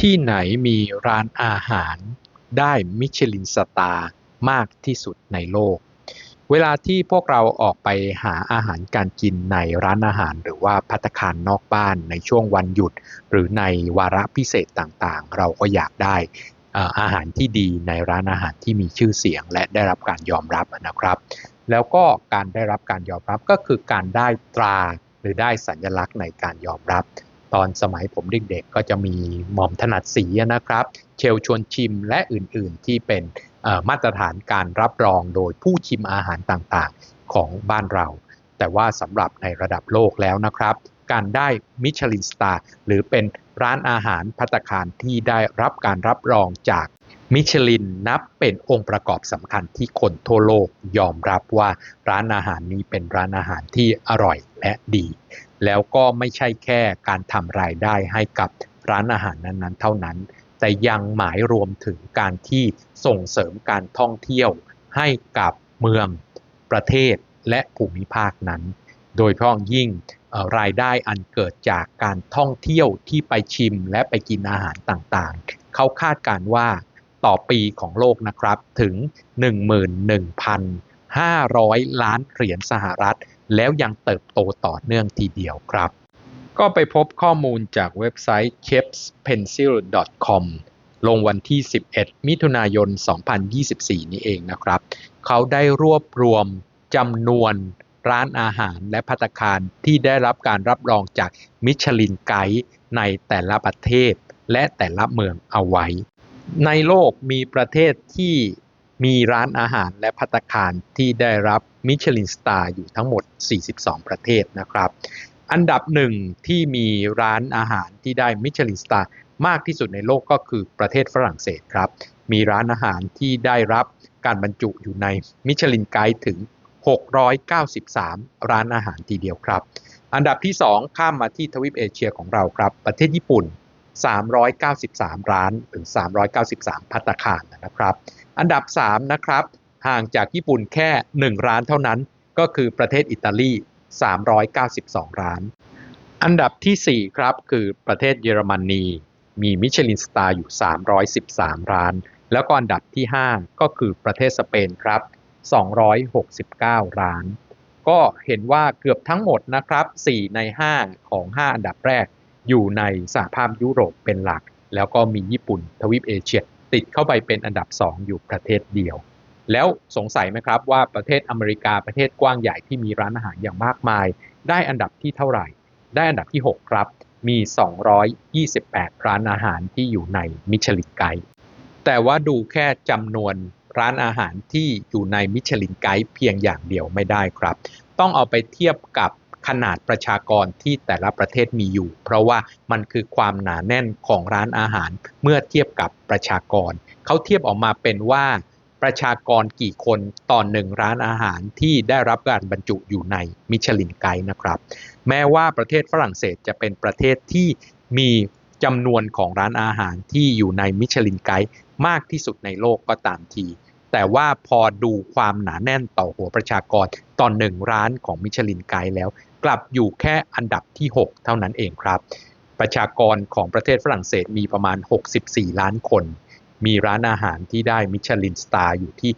ที่ไหนมีร้านอาหารได้มิชลินสตาร์มากที่สุดในโลก เวลาที่พวกเราออกไปหาอาหารการกินในร้านอาหาร หรือว่าพัตคารนอกบ้านในช่วงวันหยุด หรือในวาระพิเศษต่างๆ เราก็อยากได้อาหารที่ดีในร้านอาหารที่มีชื่อเสียง และได้รับการยอมรับนะครับ แล้วก็การได้รับการยอมรับก็คือการได้ตราหรือได้สัญลักษณ์ในการยอมรับ ตอนสมัยผมเด็กๆก็จะมีหม่อมถนัดสีนะครับ เชลชวนชิมและอื่นๆที่เป็นมาตรฐานการรับรองโดยผู้ชิมอาหารต่างๆของบ้านเรา แต่ว่าสำหรับในระดับโลกแล้วนะครับ การได้มิชลินสตาร์หรือเป็นร้านอาหารพัตคารที่ได้รับการรับรองจากมิชลินนับเป็นองค์ประกอบสำคัญที่คนทั่วโลกยอมรับว่าร้านอาหารนี้เป็นร้านอาหารที่อร่อยและดี แล้วก็ไม่ใช่แค่การทำรายได้ให้กับร้านอาหารนั้นๆ เท่านั้น แต่ยังหมายรวมถึงการที่ส่งเสริมการท่องเที่ยวให้กับเมืองประเทศและภูมิภาคนั้น โดยเฉพาะยิ่งรายได้อันเกิดจากการท่องเที่ยวที่ไปชิมและไปกินอาหารต่างๆ เขาคาดการว่าต่อปีของโลกนะครับถึง 500 ล้านเหรียญสหรัฐ แล้วยังเติบโตต่อเนื่องทีเดียวครับ ก็ไปพบข้อมูลจากเว็บไซต์ chefspencil.com ลงวันที่ 11 มิถุนายน 2024 นี้เองนะครับ เขาได้รวบรวมจำนวนร้านอาหารและพัตคารที่ได้รับการรับรองจากมิชลินไกด์ในแต่ละประเทศและแต่ละเมืองเอาไว้ ในโลกมีประเทศที่ มีร้านอาหารและพัตคารที่ได้รับมิชลินสตาร์อยู่ทั้งหมด 42 ประเทศนะครับ อันดับหนึ่งที่มีร้านอาหารที่ได้มิชลินสตาร์มากที่สุดในโลกก็คือประเทศฝรั่งเศสครับ มีร้านอาหารที่ได้รับการบรรจุอยู่ในมิชลินไกด์ถึง 693 ร้านอาหารทีเดียวครับ อันดับที่ 2 ข้ามมาที่ทวีปเอเชียของเราครับ ประเทศญี่ปุ่น 393 ร้านหรือ 393 พัตคารนะครับ อันดับ 3 นะครับ ห่างจากญี่ปุ่นแค่ 1 ร้านเท่านั้น ก็คือประเทศอิตาลี 392 ร้าน อันดับที่ 4 ครับ คือประเทศเยอรมนี มีมิชลินสตาร์อยู่ 313 ร้าน แล้วก็อันดับที่ 5 ก็คือประเทศสเปนครับ 269 ร้าน ก็เห็นว่าเกือบทั้งหมดนะครับ 4 ใน 5 ของ 5 อันดับแรก อยู่ในสหภาพยุโรปเป็นหลัก แล้วก็มีญี่ปุ่นทวีปเอเชีย ติดเข้าไปเป็นอันดับ 2 อยู่ประเทศเดียว แล้วสงสัยไหมครับว่าประเทศอเมริกาประเทศกว้างใหญ่ที่มีร้านอาหารอย่างมากมาย ได้อันดับที่เท่าไหร่ ได้อันดับที่ 6 ครับ มี 228 ร้านอาหารที่อยู่ในมิชลินไกด์แต่ว่าดูแค่จำนวนร้านอาหารที่อยู่ในมิชลินไกด์เพียงอย่างเดียวไม่ได้ครับ ต้องเอาไปเทียบกับ ขนาดประชากรที่แต่ละประเทศมีอยู่ เพราะว่ามันคือความหนาแน่นของร้านอาหาร เมื่อเทียบกับประชากร เขาเทียบออกมาเป็นว่าประชากรกี่คนต่อหนึ่งร้านอาหารที่ได้รับการบรรจุอยู่ในมิชลินไกด์นะครับ แม้ว่าประเทศฝรั่งเศสจะเป็นประเทศที่มีจำนวนของร้านอาหารที่อยู่ในมิชลินไกด์มากที่สุดในโลกก็ตามที แต่ว่าพอดูความหนาแน่นต่อหัวประชากรต่อหนึ่งร้านของมิชลินไกด์แล้ว กลับอยู่แค่อันดับที่ 6 เท่านั้นเองครับ ประชากรของประเทศฝรั่งเศสมีประมาณ 64 ล้านคน มีร้านอาหารที่ได้มิชลินสตาร์อยู่ที่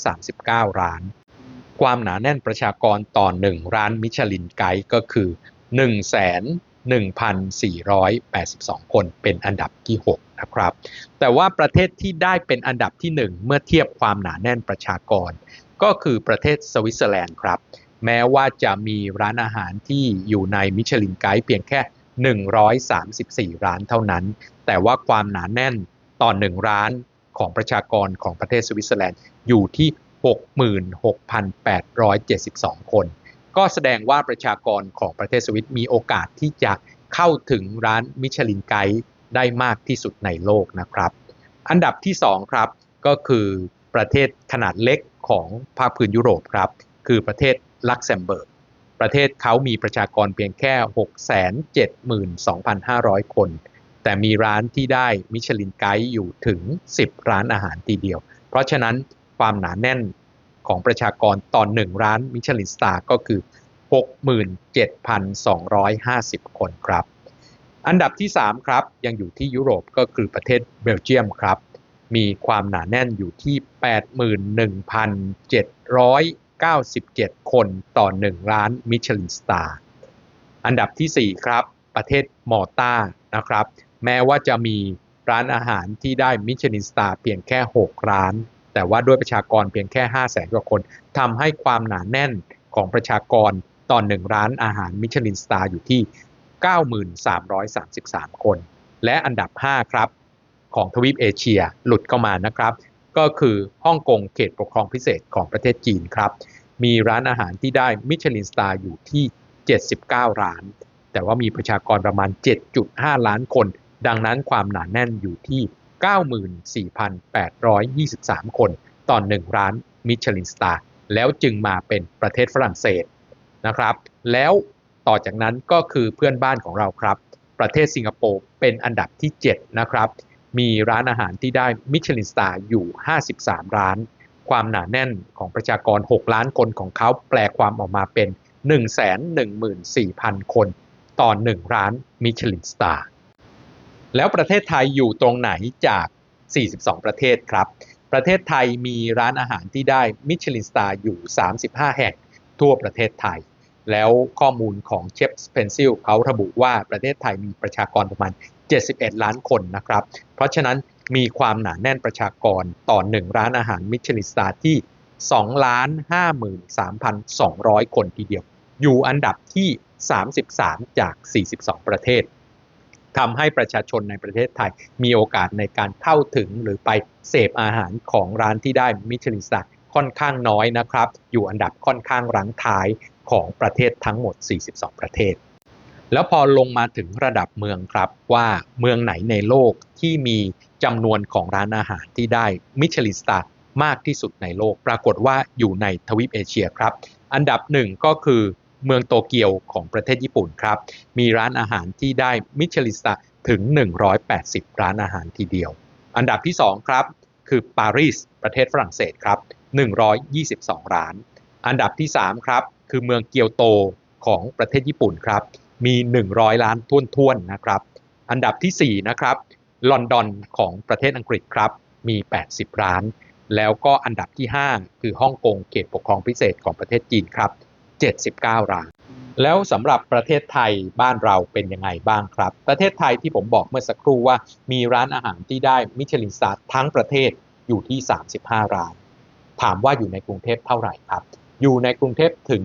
639 ร้าน ความหนาแน่นประชากรต่อ1ร้านมิชลินไกด์ก็คือ1,1482 คนเป็นอันดับที่ 6 นะครับ แต่ว่าประเทศที่ได้เป็นอันดับที่ 1 เมื่อเทียบความหนาแน่นประชากร ก็คือประเทศสวิตเซอร์แลนด์ครับ แม้ว่าจะมีร้านอาหารที่อยู่ในมิชลินไกด์เพียงแค่ 134 ร้านเท่านั้น แต่ว่าความหนาแน่นต่อหนึ่งร้านของประชากรของประเทศสวิตเซอร์แลนด์อยู่ที่ 66,872 คน ก็แสดงว่าประชากรของประเทศสวิตมีโอกาสที่จะเข้าถึงร้านมิชลินไกด์ได้มากที่สุดในโลกนะครับ อันดับที่ 2 ครับ ก็คือประเทศขนาดเล็กของภาคพื้นยุโรปครับ คือประเทศ ลักเซมเบิร์กประเทศเขามีประชากรเพียงแค่ 672,500 คน แต่มีร้านที่ได้มิชลินไกด์อยู่ถึง 10 ร้านอาหารทีเดียว เพราะฉะนั้นความหนาแน่นของประชากรต่อหนึ่งร้านมิชลินสตาร์ก็คือ 67,250 คนครับ อันดับที่ 3 ครับ ยังอยู่ที่ยุโรปก็คือประเทศเบลเยียมครับ มีความหนาแน่นอยู่ที่ 81,700 97 คนต่อ1ล้านมิชลินสตาร์ อันดับทีสี่4 ครับ ประเทศมอลตานะครับ แม้ว่าจะมีร้านอาหารที่ได้มิชลินสตาร์เพียงแค่ 6 ร้าน แต่ว่าด้วยประชากรเพียงแค่ 5 0 0แสนกว่าคนทำให้ความหนาแน่นของประชากรต่อ 1 ร้านอาหารมิชลินสตาร์อยู่ที่ 9,333 คน และอันดับ 5 ครับ ของทวีปเอเชียหลุดเข้ามานะครับ ก็คือฮ่องกงเขตปกครองพิเศษของประเทศจีนครับ มีร้านอาหารที่ได้มิชลินสตาร์อยู่ที่ 79 ร้าน แต่ว่ามีประชากรประมาณ 7.5 ล้านคน ดังนั้นความหนาแน่นอยู่ที่ 94,823 คนต่อ1ร้านมิชลินสตาร์แล้วจึงมาเป็นประเทศฝรั่งเศสนะครับ แล้วต่อจากนั้นก็คือเพื่อนบ้านของเราครับ ประเทศสิงคโปร์เป็นอันดับที่ 7 นะครับ มีร้านอาหารที่ได้มิชลินสตาร์อยู่ 53 ร้าน ความหนาแน่นของประชากร 6 ล้านคนของเขาแปลความออกมาเป็น 114,000 คน ต่อ 1 ร้านมิชลินสตาร์แล้วประเทศไทยอยู่ตรงไหนจาก 42 ประเทศครับ ประเทศไทยมีร้านอาหารที่ได้มิชลินสตาร์อยู่ 35 แห่งทั่วประเทศไทย แล้วข้อมูลของเชฟสเพนซิลเขาระบุว่าประเทศไทยมีประชากรประมาณ 71 ล้านคนนะครับ เพราะฉะนั้นมีความหนาแน่นประชากรต่อ 1 ร้านอาหารมิชลินสตาร์ที่2ล้าน53,200 คนทีเดียว อยู่อันดับที่ 33 จาก 42 ประเทศทำให้ประชาชนในประเทศไทยมีโอกาสในการเข้าถึงหรือไปเสพอาหารของร้านที่ได้มิชลินสตาร์ค่อนข้างน้อยนะครับ อยู่อันดับค่อนข้างรั้งท้ายของประเทศทั้งหมด 42 ประเทศ แล้วพอลงมาถึงระดับเมืองครับว่าเมืองไหนในโลกที่มีจำนวนของร้านอาหารที่ได้มิชลินสตาร์มากที่สุดในโลก ปรากฏว่าอยู่ในทวีปเอเชียครับ อันดับหนึ่งก็คือเมืองโตเกียวของประเทศญี่ปุ่นครับ มีร้านอาหารที่ได้มิชลินสตาร์ถึง 180 ร้านอาหารทีเดียว อันดับที่ 2 ครับ คือปารีสประเทศฝรั่งเศสครับ 122 ร้าน อันดับที่ 3 ครับ คือเมืองเกียวโตของประเทศญี่ปุ่นครับ มี 100 ล้านท้วนๆนะครับ อันดับที่ 4 นะครับ ลอนดอนของประเทศอังกฤษครับ มี 80ร้าน แล้วก็อันดับที่ 5 คือฮ่องกงเขตปกครองพิเศษของประเทศจีนครับ 79ร้าน แล้วสำหรับประเทศไทยบ้านเราเป็นยังไงบ้างครับ ประเทศไทยที่ผมบอกเมื่อสักครู่ว่ามีร้านอาหารที่ได้มิชลินสตาร์ทั้งประเทศอยู่ที่ 35 ร้าน ถามว่าอยู่ในกรุงเทพเท่าไหร่ครับ อยู่ในกรุงเทพถึง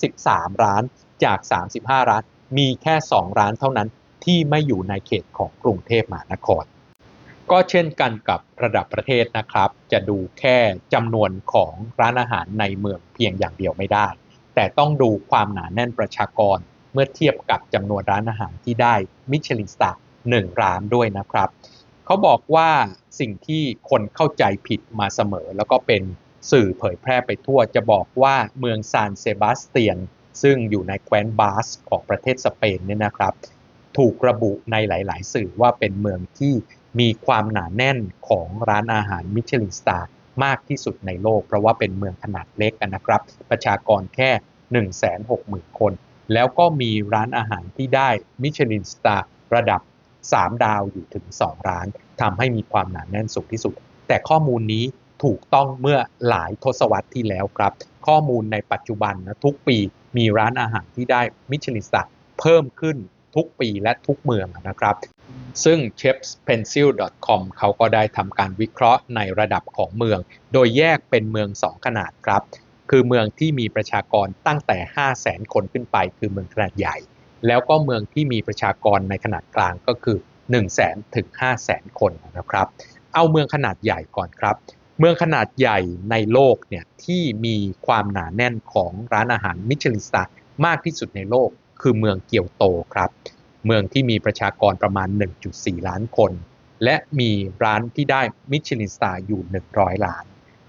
33 ร้านจาก 35 ร้าน มีแค่ 2 ร้านเท่านั้นที่ไม่อยู่ในเขตของกรุงเทพมหานคร ก็เช่นกันกับระดับประเทศนะครับ จะดูแค่จำนวนของร้านอาหารในเมืองเพียงอย่างเดียวไม่ได้ แต่ต้องดูความหนาแน่นประชากรเมื่อเทียบกับจำนวนร้านอาหารที่ได้มิชลินสตาร์หนึ่งร้านด้วยนะครับ เขาบอกว่าสิ่งที่คนเข้าใจผิดมาเสมอ แล้วก็เป็นสื่อเผยแพร่ไปทั่วจะบอกว่าเมืองซานเซบาสเตียน ซึ่งอยู่ในแคว้นบาสของประเทศสเปนเนี่ยนะครับ ถูกระบุในหลาย ๆ สื่อว่าเป็นเมืองที่มีความหนาแน่นของร้านอาหารมิชลินสตาร์มากที่สุดในโลก เพราะว่าเป็นเมืองขนาดเล็กนะครับ ประชากรแค่ 160,000 คน แล้วก็มีร้านอาหารที่ได้มิชลินสตาร์ระดับ 3 ดาวอยู่ถึง 2 ร้านทำให้มีความหนาแน่นสูงที่สุด แต่ข้อมูลนี้ถูกต้องเมื่อหลายทศวรรษที่แล้วครับ ข้อมูลในปัจจุบันนะทุกปีมีร้านอาหารที่ได้มิชลินสตาร์เพิ่มขึ้นทุกปีและทุกเมืองนะครับ ซึ่ง chefspencil.com เขาก็ได้ทำการวิเคราะห์ในระดับของเมือง โดยแยกเป็นเมือง 2 ขนาดครับ คือเมืองที่มีประชากรตั้งแต่ 5 0 0แสนคนขึ้นไป คือเมืองขนาดใหญ่ แล้วก็เมืองที่มีประชากรในขนาดกลางก็คือ 1 0 0 0 0แสนถึง 5 0 0แสนคนนะครับ เอาเมืองขนาดใหญ่ก่อนครับ เมืองขนาดใหญ่ในโลกเนี่ยที่มีความหนาแน่นของร้านอาหารมิชลินสตาร์มากที่สุดในโลกคือเมืองเกียวโตครับ เมืองที่มีประชากรประมาณ 1.4 ล้านคน และมีร้านที่ได้มิชลินสตาร์อยู่ 100 ล้าน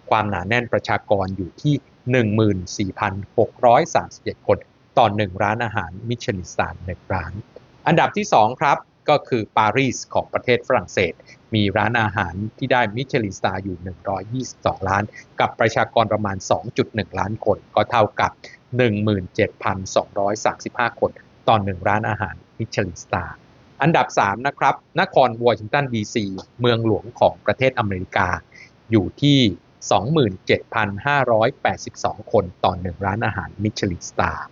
ความหนาแน่นประชากรอยู่ที่ 14,637 คน ต่อ 1 ร้านอาหารมิชลินสตาร์1ร้าน อันดับที่ 2 ครับ ก็คือปารีสของประเทศฝรั่งเศส มีร้านอาหารที่ได้มิชลินสตาร์อยู่ 122 ล้าน กับประชากรประมาณ 2.1 ล้านคน ก็เท่ากับ 17,235 คนต่อ1ร้านอาหารมิชลินสตาร์อันดับ 3 นะครับ นครวอชิงตันดีซีเมืองหลวงของประเทศอเมริกา อยู่ที่ 27,582 คนต่อ1ร้านอาหารมิชลินสตาร์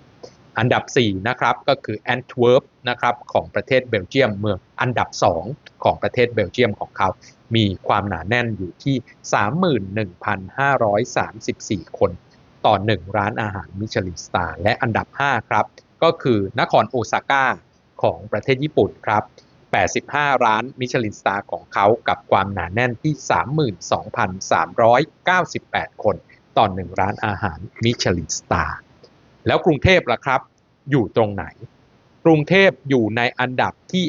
อันดับ 4 นะครับ ก็คือแอนทเวิร์ปนะครับของประเทศเบลเยียมเมืองอันดับ 2 ของประเทศเบลเยียมของเขา มีความหนาแน่นอยู่ที่ 31,534 คน ต่อ 1 ร้านอาหารมิชลินสตาร์และอันดับ 5 ครับ ก็คือนครโอซาก้าของประเทศญี่ปุ่นครับ 85 ร้านมิชลินสตาร์ของเขากับความหนาแน่นที่ 32,398 คน ต่อ 1 ร้านอาหารมิชลินสตาร์ แล้วกรุงเทพล่ะครับ อยู่ตรงไหน กรุงเทพอยู่ในอันดับที่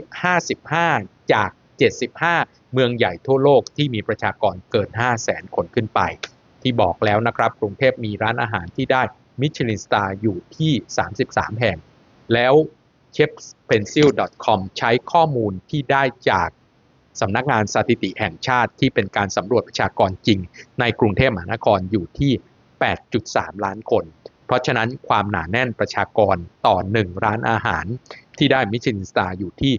55 จาก 75 เมืองใหญ่ทั่วโลกที่มีประชากรเกิน 5 0 0แสนคนขึ้นไป ที่บอกแล้วนะครับ กรุงเทพมีร้านอาหารที่ได้มิชลินสตาร์อยู่ที่ 33 แห่ง แล้ว chefspencil.com ใช้ข้อมูลที่ได้จากสำนักงานสถิติแห่งชาติที่เป็นการสำรวจประชากรจริง ในกรุงเทพมหานครอยู่ที่ 8.3 ล้านคน ราะฉะนั้นความหนาแน่นประชากรต่อ 1 ร้านอาหาร ที่ได้มิชลินสตาร์อยู่ที่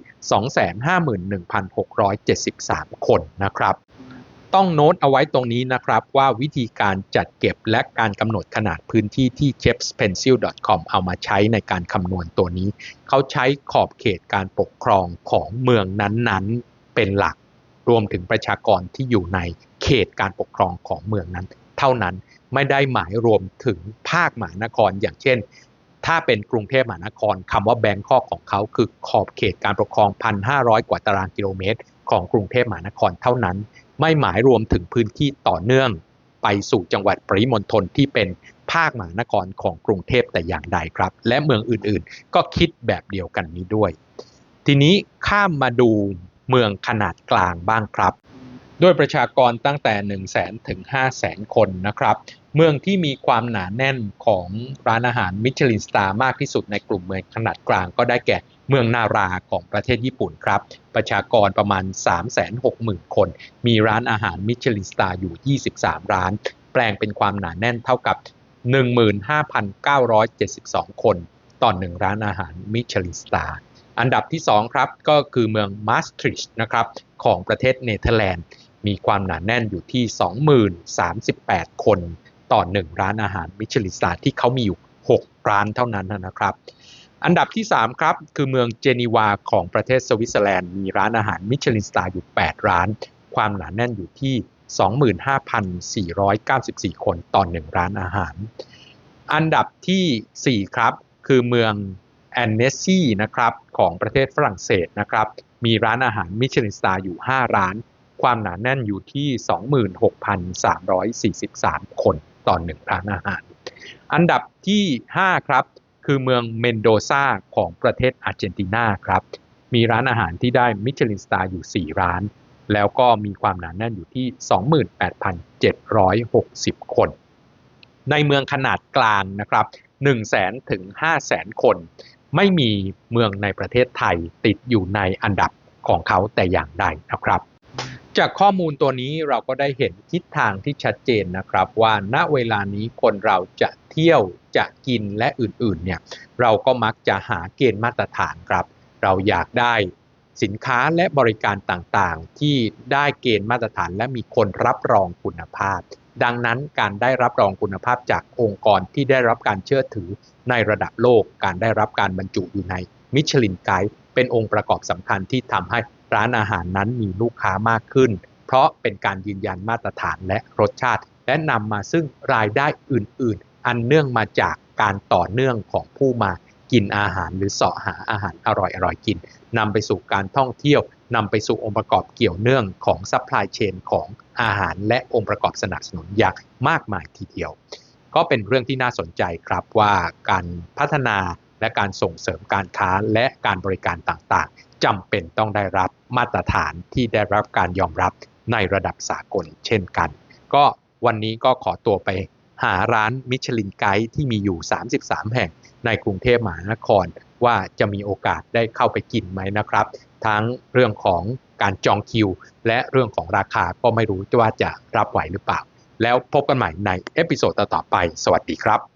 251,673 คนนะครับต้องโน้ตเอาไว้ตรงนี้นะครับว่าวิธีการจัดเก็บและการกำหนดขนาดพื้นที่ที่ chefspencil.com เอามาใช้ในการคำนวณตัวนี้ เขาใช้ขอบเขตการปกครองของเมืองนั้นๆ เป็นหลัก รวมถึงประชากรที่อยู่ในเขตการปกครองของเมืองนั้น เท่านั้น ไม่ได้หมายรวมถึงภาคมหานคร อย่างเช่น ถ้าเป็นกรุงเทพมหานครคำว่าแบงคอกของเขาคือขอบเขตการปกครอง 1,500 กว่าตารางกิโลเมตร ของกรุงเทพมหานครเท่านั้น ไม่หมายรวมถึงพื้นที่ต่อเนื่อง ไปสู่จังหวัดปริมณฑลที่เป็นภาคมหานครของกรุงเทพแต่อย่างใดครับ และเมืองอื่นๆ ก็คิดแบบเดียวกันนี้ด้วย ทีนี้ข้ามมาดูเมืองขนาดกลางบ้างครับ ด้วยประชากรตั้งแต่ 1 0 0 0 0แสนถึง5 0 0แสนคนนะครับ เมืองที่มีความหนาแน่นของร้านอาหารมิชลินสตาร์มากที่สุดในกลุ่มเมืองขนาดกลางก็ได้แก่เมืองนาราของประเทศญี่ปุ่นครับ ประชากรประมาณ 360,000 คน มีร้านอาหารมิชลินสตาร์อยู่ 23 ร้าน แปลงเป็นความหนาแน่นเท่ากับ 15,972 คน ต่อหนึ่งร้านอาหารมิชลินสตาร์อันดับที่ 2 ครับ ก็คือเมืองมาสทริชนะครับของประเทศเนเธอร์แลนด์ มีความหนาแน่นอยู่ที่2038 คนต่อ 1 ร้านอาหารมิชลินสตาร์ที่เขามีอยู่ 6 ร้านเท่านั้นนะครับ อันดับที่ 3 ครับ คือเมืองเจนีวาของประเทศสวิตเซอร์แลนด์มีร้านอาหารมิชลินสตาร์อยู่ 8 ร้าน ความหนาแน่นอยู่ที่ 25,494 คนต่อ 1 ร้านอาหาร อันดับทีสี่4 ครับ คือเมืองแอนเนสซีนะครับของประเทศฝรั่งเศสนะครับ มีร้านอาหารมิชลินสตาร์อยู่ 5 ร้าน ความหนาแน่นอยู่ที่ 26,343 คนต่อ1ร้านอาหาร อันดับที่ 5 ครับ คือเมืองเมนโดซาของประเทศอาร์เจนตินาครับ มีร้านอาหารที่ได้มิชลินสตาร์อยู่ 4 ร้าน แล้วก็มีความหนาแน่นอยู่ที่ 28,760 คน ในเมืองขนาดกลางนะครับ1แสนถึง5แสนคน ไม่มีเมืองในประเทศไทยติดอยู่ในอันดับของเขาแต่อย่างใดนะครับ จากข้อมูลตัวนี้เราก็ได้เห็นทิศทางที่ชัดเจนนะครับ ว่าณเวลานี้คนเราจะเที่ยวจะกินและอื่นๆเนี่ยเราก็มักจะหาเกณฑ์มาตรฐานครับ เราอยากได้สินค้าและบริการต่างๆ ที่ได้เกณฑ์มาตรฐานและมีคนรับรองคุณภาพ ดังนั้นการได้รับรองคุณภาพจากองค์กรที่ได้รับการเชื่อถือในระดับโลก การได้รับการบรรจุอยู่ในมิชลินไกด์เป็นองค์ประกอบสำคัญที่ทำให้ ร้านอาหารนั้นมีลูกค้ามากขึ้น เพราะเป็นการยืนยันมาตรฐานและรสชาติ และนำมาซึ่งรายได้อื่น ๆ อันเนื่องมาจากการต่อเนื่องของผู้มากินอาหารหรือเสาะหาอาหารอร่อยๆกินนำไปสู่การท่องเที่ยวนำไปสู่องค์ประกอบเกี่ยวเนื่องของซัพพลายเชนของอาหารและองค์ประกอบสนับสนุนอย่างมากมายทีเดียว ก็เป็นเรื่องที่น่าสนใจครับว่าการพัฒนาและการส่งเสริมการค้าและการบริการต่างๆ จำเป็นต้องได้รับมาตรฐานที่ได้รับการยอมรับในระดับสากลเช่นกัน ก็วันนี้ก็ขอตัวไปหาร้านมิชลินไกด์ที่มีอยู่ 33 แห่งในกรุงเทพมหานครว่าจะมีโอกาสได้เข้าไปกินไหมนะครับ ทั้งเรื่องของการจองคิว และเรื่องของราคาก็ไม่รู้ว่าจะรับไหวหรือเปล่า แล้วพบกันใหม่ในเอพิโซดต่อไป สวัสดีครับ